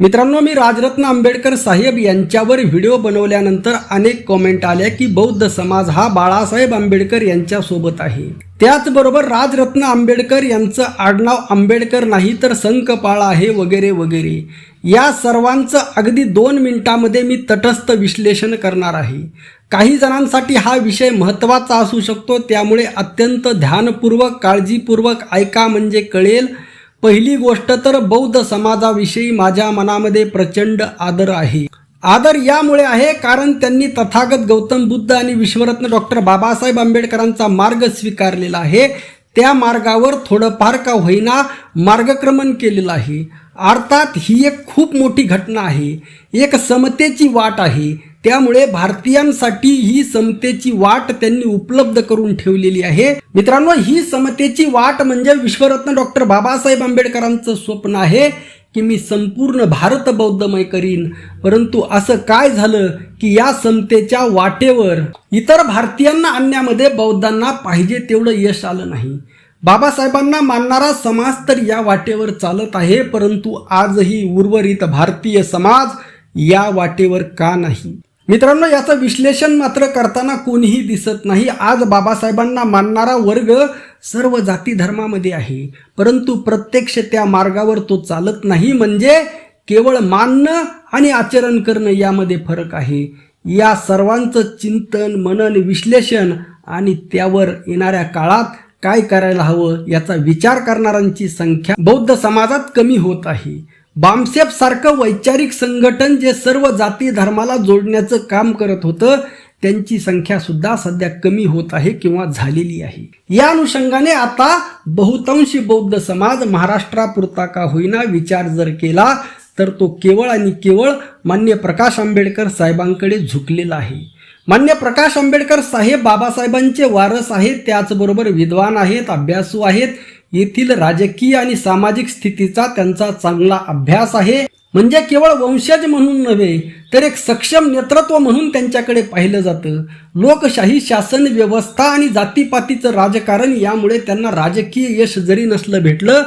मित्रांनो मी राजरत्न आंबेडकर साहेब यांच्यावर व्हिडिओ बनवल्यानंतर अनेक कॉमेंट आल्या की बौद्ध समाज हा बाळासाहेब आंबेडकर यांच्यासोबत आहे. त्याचबरोबर राजरत्न आंबेडकर यांचं आडनाव आंबेडकर नाही तर संकपाळ आहे वगैरे वगैरे. या सर्वांचं अगदी दोन मिनिटामध्ये मी तटस्थ विश्लेषण करणार आहे. काही जणांसाठी हा विषय महत्त्वाचा असू शकतो त्यामुळे अत्यंत ध्यानपूर्वक काळजीपूर्वक ऐका म्हणजे कळेल. पहिली गोष्ट तर बौद्ध समाजाविषयी माझ्या मनामध्ये प्रचंड आदर आहे. आदर यामुळे आहे कारण त्यांनी तथागत गौतम बुद्ध आणि विश्वरत्न डॉक्टर बाबासाहेब आंबेडकरांचा मार्ग स्वीकारलेला आहे. त्या मार्गावर थोडंफार का होईना मार्गक्रमण केलेलं आहे. अर्थात ही एक खूप मोठी घटना आहे. एक समतेची वाट आहे. त्यामुळे भारतीयांसाठी ही समतेची वाट त्यांनी उपलब्ध करून ठेवलेली आहे. मित्रांनो ही समतेची वाट म्हणजे विश्वरत्न डॉक्टर बाबासाहेब आंबेडकरांचं स्वप्न आहे की मी संपूर्ण भारत बौद्धमय करीन. परंतु असं काय झालं की या समतेच्या वाटेवर इतर भारतीयांना आणण्यामध्ये बौद्धांना पाहिजे तेवढं यश आलं नाही. बाबासाहेबांना मानणारा समाज तर या वाटेवर चालत आहे परंतु आजही उर्वरित भारतीय समाज या वाटेवर का नाही? मित्रांनो याचं विश्लेषण मात्र करताना कोणीही दिसत नाही. आज बाबासाहेबांना मानणारा वर्ग सर्व जाती धर्मामध्ये आहे. परंतु प्रत्यक्ष त्या मार्गावर तो चालत नाही. म्हणजे केवळ मानणं आणि आचरण करणं यामध्ये फरक आहे. या सर्वांचं चिंतन मनन विश्लेषण आणि त्यावर येणाऱ्या काळात काय करायला हवं याचा विचार करणाऱ्यांची संख्या बौद्ध समाजात कमी होत आहे. बामसेप सारखं वैचारिक संघटन जे सर्व जाती धर्माला जोडण्याचं काम करत होतं त्यांची संख्या सुद्धा सध्या कमी होत आहे किंवा झालेली आहे. या अनुषंगाने आता बहुतांशी बौद्ध समाज महाराष्ट्रापुरता का होईना विचार जर केला तर तो केवळ आणि केवळ मान्य प्रकाश आंबेडकर साहेबांकडे झुकलेला आहे. मान्य प्रकाश आंबेडकर साहेब बाबासाहेबांचे वारस आहेत त्याचबरोबर विद्वान आहेत अभ्यासू आहेत येथील राजकीय आणि सामाजिक स्थितीचा त्यांचा चांगला अभ्यास आहे. म्हणजे केवळ वंशज म्हणून नव्हे तर एक सक्षम नेतृत्व म्हणून त्यांच्याकडे पाहिलं जातं. लोकशाही शासन व्यवस्था आणि जातीपातीचं राजकारण यामुळे त्यांना राजकीय यश जरी नसलं भेटलं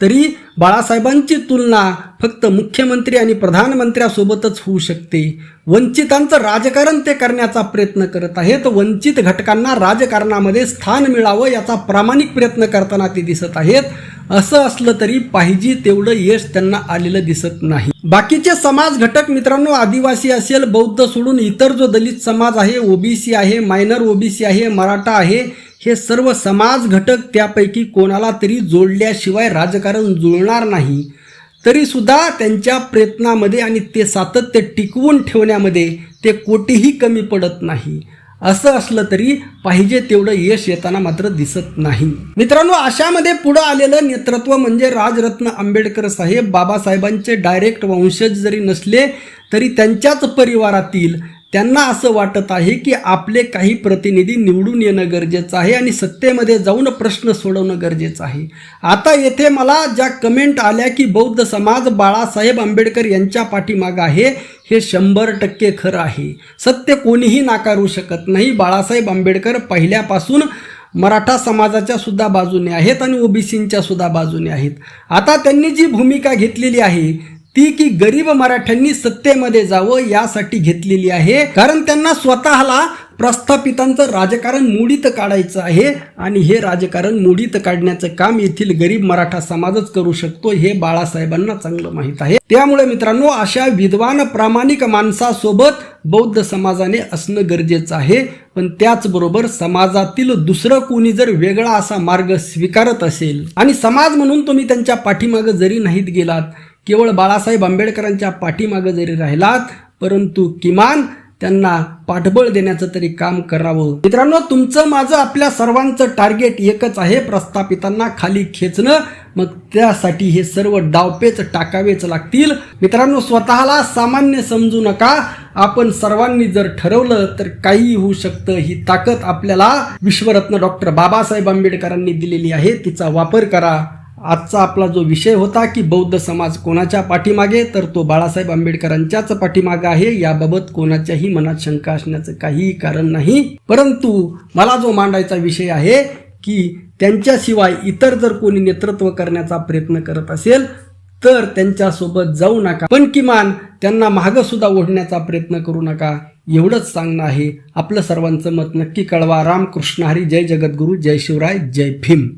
तरी बाळासाहेबांची तुलना फक्त मुख्यमंत्री आणि प्रधानमंत्र्यासोबतच होऊ शकते. वंचितांचं राजकारण ते करण्याचा प्रयत्न करत आहेत. वंचित घटकांना राजकारणामध्ये स्थान मिळावं याचा प्रामाणिक प्रयत्न करताना ते दिसत आहेत. असं असलं तरी पाहिजे तेवढं यश त्यांना आलेलं दिसत नाही. बाकीचे समाज घटक मित्रांनो आदिवासी असेल बौद्ध सोडून इतर जो दलित समाज आहे ओबीसी आहे मायनर ओबीसी आहे मराठा आहे हे सर्व समाज घटक त्यापैकी कोणाला तरी जोडल्याशिवाय राजकारण जुळणार नाही. तरीसुद्धा त्यांच्या प्रयत्नामध्ये आणि ते सातत्य टिकवून ठेवण्यामध्ये ते कोठेही कमी पडत नाही. असं असलं तरी पाहिजे तेवढं यश येताना मात्र दिसत नाही. मित्रांनो अशामध्ये पुढं आलेलं नेतृत्व म्हणजे राजरत्न आंबेडकर साहेब. बाबासाहेबांचे डायरेक्ट वंशज जरी नसले तरी त्यांच्याच परिवारातील त्यांना असं वाटत आहे की आपले काही प्रतिनिधी निवडून येणं गरजेचं आहे आणि सत्तेमध्ये जाऊन प्रश्न सोडवणं गरजेचं आहे. आता येथे मला ज्या कमेंट आल्या की बौद्ध समाज बाळासाहेब आंबेडकर यांच्या पाठीमागं आहे हे शंभर टक्के खरं आहे. सत्य कोणीही नाकारू शकत नाही. बाळासाहेब आंबेडकर पहिल्यापासून मराठा समाजाच्या सुद्धा बाजूने आहेत आणि ओबीसींच्या सुद्धा बाजूने आहेत. आता त्यांनी जी भूमिका घेतलेली आहे ती की गरीब मराठ्यांनी सत्तेमध्ये जावं यासाठी घेतलेली आहे. कारण त्यांना स्वतःला प्रस्थापितांचं राजकारण मोडीत काढायचं आहे आणि हे राजकारण मोडीत काढण्याचं काम येथील गरीब मराठा समाजच करू शकतो हे बाळासाहेबांना चांगलं माहीत आहे. त्यामुळे मित्रांनो अशा विद्वान प्रामाणिक माणसासोबत बौद्ध समाजाने असणं गरजेचं आहे. पण त्याचबरोबर समाजातील दुसरं कोणी जर वेगळा असा मार्ग स्वीकारत असेल आणि समाज म्हणून तुम्ही त्यांच्या पाठीमागं जरी नाहीत गेलात केवळ बाळासाहेब आंबेडकरांच्या पाठीमागं जरी राहिलात परंतु किमान त्यांना पाठबळ देण्याचं तरी काम करावं. मित्रांनो तुमचं माझं आपल्या सर्वांचं टार्गेट एकच आहे प्रस्थापितांना खाली खेचणं. मग त्यासाठी हे सर्व डावपेच टाकावेच लागतील. मित्रांनो स्वतःला सामान्य समजू नका. आपण सर्वांनी जर ठरवलं तर काही होऊ शकतं. ही ताकद आपल्याला विश्वरत्न डॉक्टर बाबासाहेब आंबेडकरांनी दिलेली आहे. तिचा वापर करा. आजचा आपला जो विषय होता की बौद्ध समाज कोणाच्या पाठीमागे तर तो बाळासाहेब आंबेडकरांच्याच पाठीमागे आहे. याबाबत कोणाच्याही मनात शंका असण्याचं काहीही कारण नाही. परंतु मला जो मांडायचा विषय आहे की त्यांच्याशिवाय इतर जर कोणी नेतृत्व करण्याचा प्रयत्न करत असेल तर त्यांच्यासोबत जाऊ नका. पण किमान त्यांना मागंसुद्धा ओढण्याचा प्रयत्न करू नका एवढंच सांगणं आहे. आपलं सर्वांचं मत नक्की कळवा. रामकृष्ण हरी. जय जगद्गुरू. जय शिवराय. जय भीम.